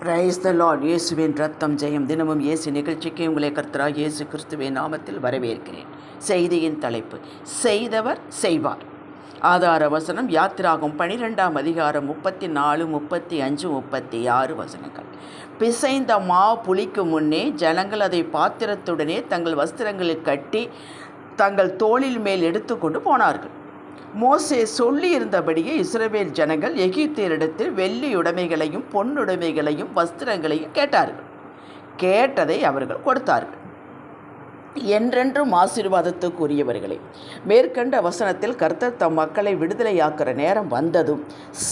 Praise the Lord இயேசுவின் ரத்தம் ஜெயம். தினமும் இயேசு நிகழ்ச்சிக்கு உங்களை கர்த்தராக இயேசு கிறிஸ்துவின் நாமத்தில் வரவேற்கிறேன். செய்தியின் தலைப்பு செய்தவர் செய்வார். ஆதார வசனம் யாத்திராகும் பனிரெண்டாம் அதிகாரம் முப்பத்தி நாலு முப்பத்தி அஞ்சு முப்பத்தி ஆறு வசனங்கள். பிசைந்த மா புளிக்கு முன்னே ஜனங்கள் அதை பாத்திரத்துடனே தங்கள் வஸ்திரங்களில் கட்டி தங்கள் தோளில் மேல் எடுத்துக்கொண்டு போனார்கள். மோசே சொல்லியிருந்தபடியே இஸ்ரவேல் ஜனங்கள் எகிப்தியரிடத்தில் வெள்ளியுடைமைகளையும் பொன்னுடைமைகளையும் வஸ்திரங்களையும் கேட்டார்கள். கேட்டதை அவர்கள் கொடுத்தார்கள். என்றென்றும் ஆசீர்வாதத்துக்குரியவர்களே மேற்கண்ட வசனத்தில் கர்த்தர் தம் மக்களை விடுதலையாக்குற நேரம் வந்ததும்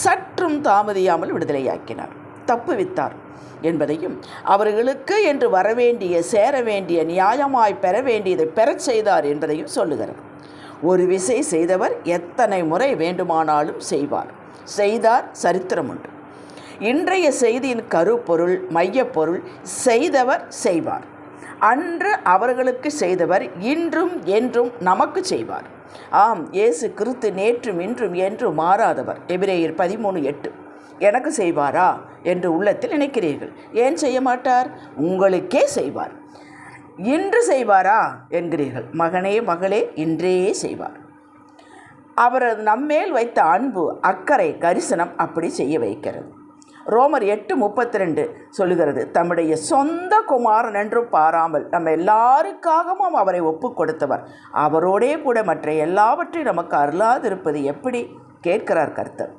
சற்றும் தாமதியாமல் விடுதலையாக்கினார் தப்புவித்தார் என்பதையும் அவர்களுக்கு என்று வரவேண்டிய சேர வேண்டிய நியாயமாய் பெற வேண்டியதை பெறச் செய்தார் என்பதையும் சொல்லுகிறார் ஒரு விசை செய்தவர் எத்தனை முறை வேண்டுமானாலும் செய்வார். செய்தார் சரித்திரம் உண்டு. இன்றைய செய்தியின் கருப்பொருள் மையப்பொருள் செய்தவர் செய்வார். அன்று அவர்களுக்கு செய்தவர் இன்றும் என்றும் நமக்கு செய்வார். ஆம் இயேசு கிறிஸ்து நேற்றும் இன்றும் என்றும் மாறாதவர். எபிரேயர் பதிமூணு எட்டு. எனக்கு செய்வாரா? என்று உள்ளத்தில் நினைக்கிறீர்கள். ஏன் செய்ய மாட்டார்? உங்களுக்கே செய்வார். இன்று செய்வாரா? என்கிறீர்கள். மகனே மகளே இன்றே செய்வார். அவரது நம்மேல் வைத்த அன்பு அக்கறை கரிசனம் அப்படி செய்ய வைக்கிறது. ரோமர் எட்டு முப்பத்தி ரெண்டு சொல்லுகிறது தம்முடைய சொந்த குமாரன் என்றும் பாராமல் நம்ம எல்லாருக்காகவும் அவரை ஒப்பு கொடுத்தவர். அவரோடே கூட மற்ற எல்லாவற்றையும் நமக்கு அருளாதிருப்பது எப்படி? கேட்கிறார் கர்த்தர்.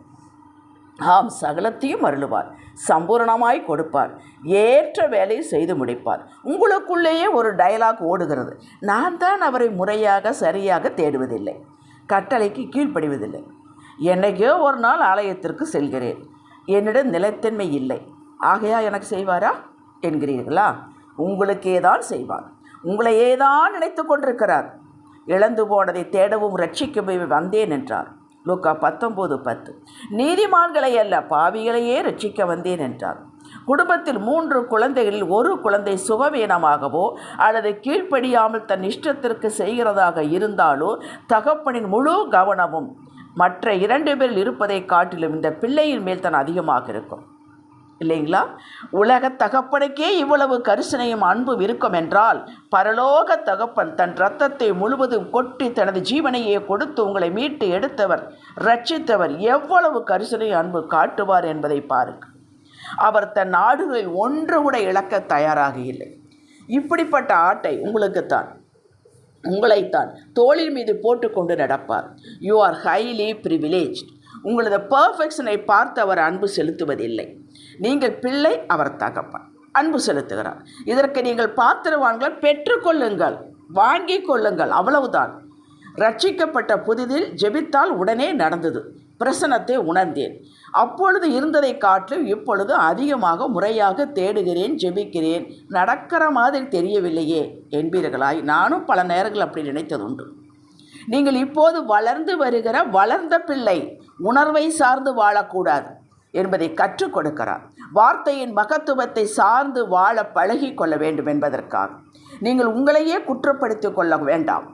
ஆம் சகலத்தையும் அருளுவார். சம்பூரணமாய் கொடுப்பார். ஏற்ற வேலையை செய்து முடிப்பார். உங்களுக்குள்ளேயே ஒரு டயலாக் ஓடுகிறது. நான் தான் அவரை முறையாக சரியாக தேடுவதில்லை. கட்டளைக்கு கீழ்ப்படிவதில்லை. என்னைக்கோ ஒரு நாள் ஆலயத்திற்கு செல்கிறேன். என்னிடம் நிலைத்தன்மை இல்லை. ஆகையா எனக்கு செய்வாரா? என்கிறீர்களா? உங்களுக்கே தான் செய்வார். உங்களையே தான் நினைத்து கொண்டிருக்கிறார். இழந்து போனதை தேடவும் ரட்சிக்கவே வந்தேன் என்றார். லூக்கா பத்தொம்போது பத்து. நீதிமான்களை அல்ல பாவிகளையே ரட்சிக்க வந்தேன் என்றார். குடும்பத்தில் மூன்று குழந்தைகளில் ஒரு குழந்தை சுகவீனமாகவோ அல்லது கீழ்ப்படியாமல் தன் இஷ்டத்திற்கு செய்கிறதாக இருந்தாலோ தகப்பனின் முழு கவனமும் மற்ற இரண்டு பேரில் இருப்பதை காட்டிலும் இந்த பிள்ளையின் மேல் தான் அதிகமாக இருக்கும். இல்லைங்களா? உலக தகப்பனுக்கே இவ்வளவு கரிசனையும் அன்பும் இருக்கும் என்றால் பரலோக தகப்பன் தன் இரத்தத்தை முழுவதும் கொட்டி தனது ஜீவனையே கொடுத்து உங்களை மீட்டு எடுத்தவர் ரட்சித்தவர் எவ்வளவு கரிசனை அன்பு காட்டுவார் என்பதை பாருங்கள் அவர் தன் நாடுகளில் ஒன்று கூட இழக்க தயாராக இல்லை. இப்படிப்பட்ட ஆட்டை உங்களுக்குத்தான் உங்களைத்தான் தோளின் மீது போட்டுக்கொண்டு நடப்பார். யூ ஆர் ஹைலி ப்ரிவிலேஜ் உங்களது பர்ஃபெக்ஷனை பார்த்து அவர் அன்பு செலுத்துவதில்லை. நீங்கள் பிள்ளை அவர் தகப்பன். அன்பு செலுத்துகிறார். இதற்கு நீங்கள் பாத்திரவான்கள் பெற்றுக்கொள்ளுங்கள் வாங்கி கொள்ளுங்கள் அவ்வளவுதான். ரட்சிக்கப்பட்ட புதிதில் ஜெபித்தால் உடனே நடந்தது. பிரசனத்தை உணர்ந்தேன். அப்பொழுது இருந்ததை காட்டிலும் இப்பொழுது அதிகமாக முறையாக தேடுகிறேன் ஜெபிக்கிறேன். நடக்கிற மாதிரி தெரியவில்லையே என்பீர்களாய். நானும் பல நேரங்கள் அப்படி நினைத்ததுண்டு. நீங்கள் இப்போது வளர்ந்து வருகிற வளர்ந்த பிள்ளை உணர்வை சார்ந்து வாழக்கூடாது என்பதை கற்றுக் கொடுக்கிறார். வார்த்தையின் மகத்துவத்தை சார்ந்து வாழ பழகி கொள்ள வேண்டும் என்பதற்காக. நீங்கள் உங்களையே குற்றப்படுத்திக் கொள்ள வேண்டாம்.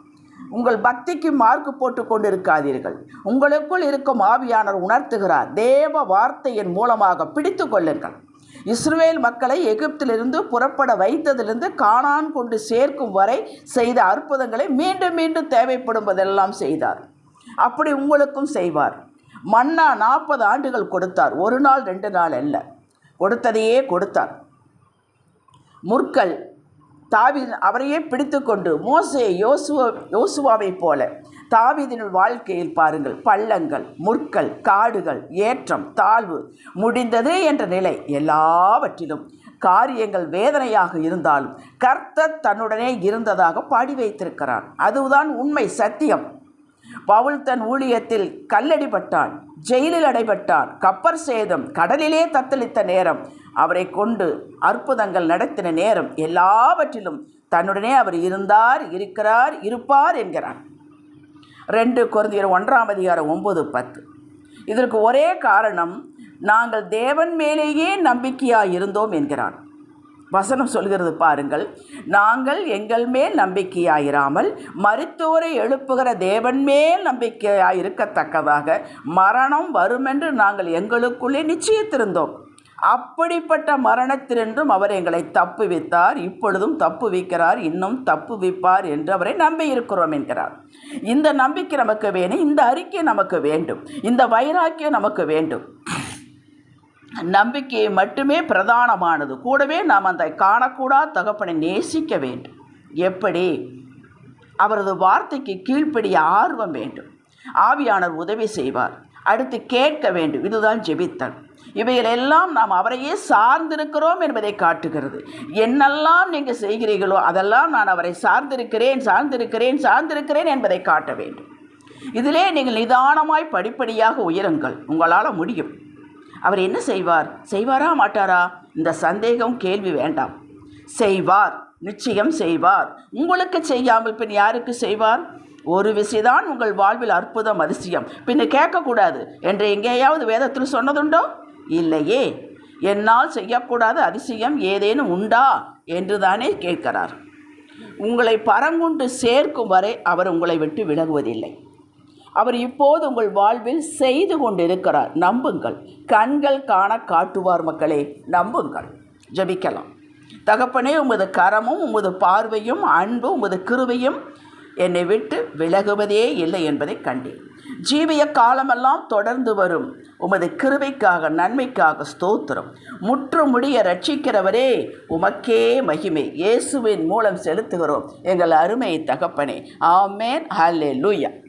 உங்கள் பக்திக்கு மார்க் போட்டு கொண்டிருக்காதீர்கள். உங்களுக்குள் இருக்கும் ஆவியானர் உணர்த்துகிறார். தேவ வார்த்தையின் மூலமாக பிடித்து கொள்ளுங்கள். இஸ்ரேல் மக்களை எகிப்திலிருந்து புறப்பட வைத்ததிலிருந்து காணான் கொண்டு சேர்க்கும் வரை செய்த அற்புதங்களை மீண்டும் மீண்டும் தேவைப்படும்பதெல்லாம் செய்தார். அப்படி உங்களுக்கும் செய்வார். மன்னா நாற்பது ஆண்டுகள் கொடுத்தார். ஒரு நாள் ரெண்டு நாள் அல்ல. கொடுத்ததையே கொடுத்தார். முற்கள் தாவி அவரையே பிடித்து கொண்டு மோசே யோசுவா யோசுவாவைப் போல தாவிதின் வாழ்க்கையில் பாருங்கள். பள்ளங்கள் முற்கள் காடுகள் ஏற்றம் தாழ்வு முடிந்தது என்ற நிலை எல்லாவற்றிலும். காரியங்கள் வேதனையாக இருந்தாலும் கர்த்தர் தன்னுடனே இருந்ததாக பாடி வைத்திருக்கிறான் அதுதான் உண்மை சத்தியம். பவுல் தன் ஊழியத்தில் கல்லடிபட்டான் ஜெயிலில் அடைபட்டான் கப்பர் சேதம் கடலிலே தத்தளித்த நேரம் அவரை கொண்டு அற்புதங்கள் நடத்தின நேரம் எல்லாவற்றிலும் தன்னுடனே அவர் இருந்தார் இருக்கிறார் இருப்பார் என்கிறார். ரெண்டு குழந்தையர் ஒன்றாம் அதிகாரம் ஒம்பது பத்து. இதற்கு ஒரே காரணம் நாங்கள் தேவன் மேலேயே நம்பிக்கையாக இருந்தோம் என்கிறான் வசனம் சொல்கிறது பாருங்கள் நாங்கள் எங்கள் மேல் நம்பிக்கையாயிராமல் மருத்துவரை எழுப்புகிற தேவன் மேல் நம்பிக்கையாயிருக்கத்தக்கதாக மரணம் வருமென்று நாங்கள் எங்களுக்குள்ளே நிச்சயித்திருந்தோம். அப்படிப்பட்ட மரணத்தினின்றும் அவர் எங்களை தப்புவித்தார் இப்பொழுதும் தப்பு வைக்கிறார் இன்னும் தப்பு வைப்பார் என்று அவரை நம்பி இருக்கிறோம் என்கிறார். இந்த நம்பிக்கை நமக்கு வேணும் இந்த அறிக்கை நமக்கு வேண்டும் இந்த வைராக்கியம் நமக்கு வேண்டும். நம்பிக்கையை மட்டுமே பிரதானமானது. கூடவே நாம் அந்த காணக்கூடா தகப்பனை நேசிக்க வேண்டும். எப்படி? அவரது வார்த்தைக்கு கீழ்ப்படிய ஆர்வம் வேண்டும். ஆவியானவர் உதவி செய்வார். அடுத்து கேட்க வேண்டும். இதுதான் ஜெபித்தல். இவைகளெல்லாம் நாம் அவரையே சார்ந்திருக்கிறோம் என்பதை காட்டுகிறது. என்னெல்லாம் நீங்கள் செய்கிறீர்களோ அதெல்லாம் நான் அவரை சார்ந்திருக்கிறேன் சார்ந்திருக்கிறேன் சார்ந்திருக்கிறேன் என்பதை காட்ட வேண்டும். இதிலே நீங்கள் நிதானமாய் படிப்படியாக உயருங்கள். உங்களால் முடியும். அவர் என்ன செய்வார்? செய்வாரா மாட்டாரா? இந்த சந்தேகம் கேள்வி வேண்டாம். செய்வார். நிச்சயம் செய்வார். உங்களுக்கு செய்யாமல் பின் யாருக்கு செய்வார்? ஒரு விசைதான் உங்கள் வாழ்வில் அற்புதம் அதிசயம். பின்ன கேட்கக்கூடாது. என்று எங்கேயாவது வேதத்தில் சொன்னதுண்டோ? இல்லையே. என்னால் செய்யக்கூடாத அதிசயம் ஏதேனும் உண்டா? என்று தானே கேட்கிறார். உங்களை பரங்குண்டு சேர்க்கும் வரை அவர் உங்களை விட்டு விலகுவதில்லை. அவர் இப்போது உங்கள் வாழ்வில் செய்து கொண்டிருக்கிறார். நம்புங்கள். கண்கள் காண காட்டுவார் மக்களே நம்புங்கள். ஜபிக்கலாம். தகப்பனே உமது கரமும் உமது பார்வையும் அன்பும் உமது கிருவையும் என்னை விட்டு விலகுவதே இல்லை என்பதை கண்டேன். ஜீவிய காலமெல்லாம் தொடர்ந்து வரும். உமது கிருபைக்காக நன்மைக்காக ஸ்தோத்திரம். முற்றுமுடிய ரட்சிக்கிறவரே உமக்கே மகிமை. இயேசுவின் மூலம் செலுத்துகிறோம் எங்கள் அருமை தகப்பனே. ஆமேன். ஹலே லூயா